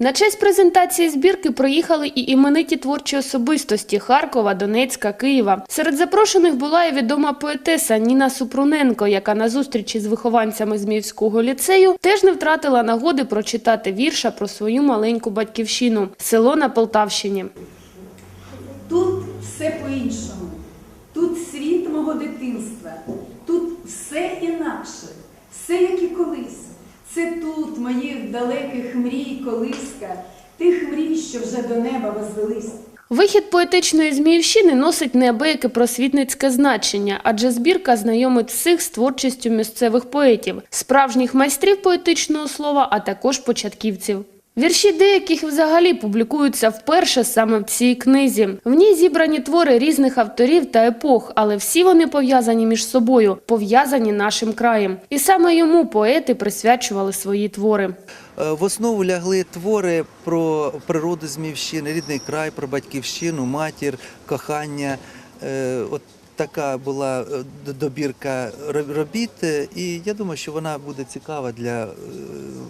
На честь презентації збірки приїхали і імениті творчі особистості Харкова, Донецька, Києва. Серед запрошених була і відома поетеса Ніна Супруненко, яка на зустрічі з вихованцями Зміївського ліцею теж не втратила нагоди прочитати вірша про свою маленьку батьківщину – село на Полтавщині. Тут все по-іншому. Тут світ мого дитинства, тут все інакше, все як і колись. Це тут моїх далеких мрій колиска, тих мрій, що вже до неба возвелись. Вихід поетичної Зміївщини носить неабияке просвітницьке значення, адже збірка знайомить всіх з творчістю місцевих поетів, справжніх майстрів поетичного слова, а також початківців. Вірші деяких взагалі публікуються вперше саме в цій книзі. В ній зібрані твори різних авторів та епох, але всі вони пов'язані між собою, пов'язані нашим краєм. І саме йому поети присвячували свої твори. Е, В основу лягли твори про природу Зміївщини, рідний край, про батьківщину, матір, кохання. Е, От така була е, добірка ро- робіт, і я думаю, що вона буде цікава для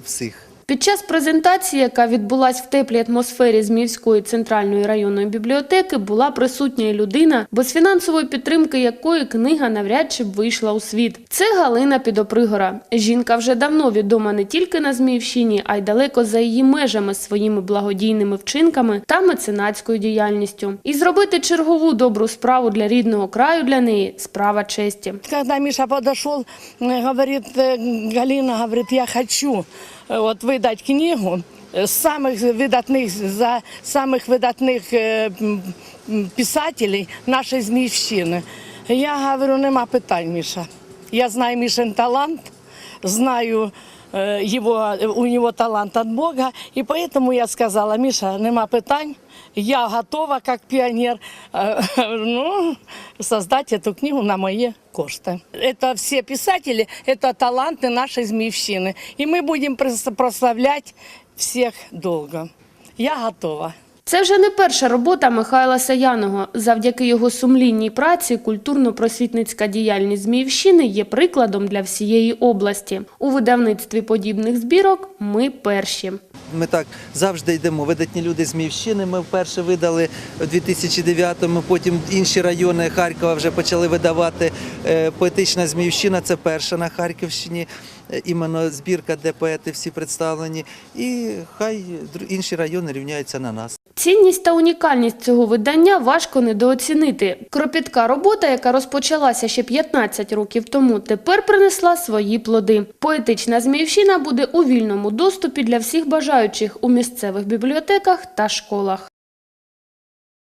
всіх. Під час презентації, яка відбулась в теплій атмосфері Зміївської центральної районної бібліотеки, була присутня і людина, без фінансової підтримки якої книга навряд чи б вийшла у світ. Це Галина Підопригора. Жінка вже давно відома не тільки на Зміївщині, а й далеко за її межами своїми благодійними вчинками та меценатською діяльністю. І зробити чергову добру справу для рідного краю для неї справа честі. Когда Миша подошел, э, говорит, э, Галина, говорит, я хочу э, вот выдать книгу э, самых видатных, за самых видатных э, м, м, писателей нашей Зміївщини. Я говорю, нема питань, Миша. Я знаю Мишин талант, знаю э, его, у него талант от Бога, и поэтому я сказала, Миша, нема питань, я готова, как пионер, э, ну, создать эту книгу на мои кошты. Это все писатели, это таланты нашей Змеевщины. И мы будем прос- прославлять всех долго. Я готова. Це вже не перша робота Михайла Саяного. Завдяки його сумлінній праці культурно-просвітницька діяльність Зміївщини є прикладом для всієї області. У видавництві подібних збірок ми перші. Ми так завжди йдемо. Видатні люди з Мівщини. Ми вперше видали у 2009-му, потім інші райони Харкова вже почали видавати. Е, Поетична Зміївщина це перша на Харківщині. е, Іменно збірка, де поети всі представлені. І хай інші райони рівняються на нас. Цінність та унікальність цього видання важко недооцінити. Кропітка робота, яка розпочалася ще 15 років тому, тепер принесла свої плоди. Поетична Зміївщина буде у вільному доступі для всіх бажаючих у місцевих бібліотеках та школах.